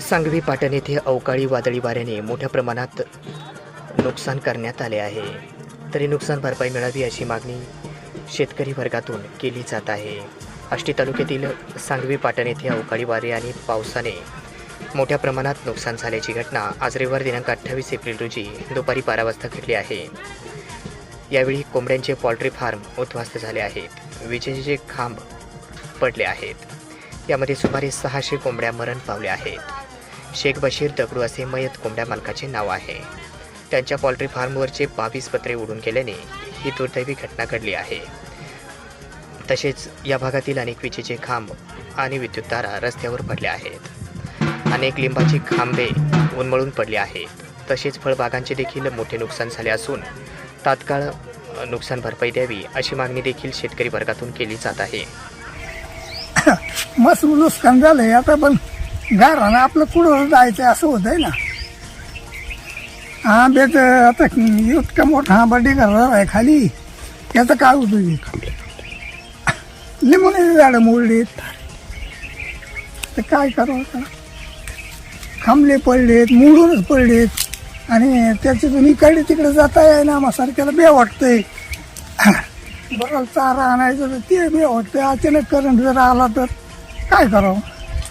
सांगवी पाटण येथे अवकाळी वादळी वाऱ्याने मोठ्या प्रमाणात नुकसान करण्यात आले आहे. तरी नुकसान भरपाई मिळावी अशी मागणी शेतकरी वर्गातून केली जात आहे. आष्टी तालुक्यातील सांगवी पाटण येथे अवकाळी वारे आणि पावसाने मोठ्या प्रमाणात नुकसान झाल्याची घटना आज रविवार दिनांक अठ्ठावीस एप्रिल रोजी दुपारी बारा वाजता घडली आहे. यावेळी कोंबड्यांचे पॉल्ट्री फार्म उद्ध्वस्त झाले आहेत. विजेचे खांब पडले आहेत. यामध्ये सुमारे सहाशे कोंबड्या मरण पावल्या आहेत. शेख बशीर दगडू असे मयत कोंबड्या मालकाचे नाव आहे. त्यांच्या पॉल्ट्री फार्मवरचे बावीस पत्रे उडून गेल्याने ही दुर्दैवी घटना घडली आहे. तसेच या भागातील अनेक विजेचे खांब आणि विद्युत तारा रस्त्यावर पडल्या आहेत. अनेक लिंबाची खांबे उन्मळून पडली आहेत. तसेच फळबागांचे देखील मोठे नुकसान झाले असून तात्काळ नुकसान भरपाई द्यावी अशी मागणी देखील शेतकरी वर्गातून केली जात आहे. मस्त नुकसान झालंय आता पण घरानं आपलं कुठं जायचं असं होतंय ना. आंब्याच आता इतका मोठा बड्डे ढिगारा आहे खाली. याचं काय होतं लिंबूने झाडं मोडलीत. तर काय करावं खांबले पडलेत मोडूनच पडलेत. आणि त्याच्यातून इकडे तिकडे जाता येईना आम्हासारख्याला बे वाटतंय. बरं चारा आणायचं तर ते बे वाटतंय. अचानक करंट जर आला तर काय करावं?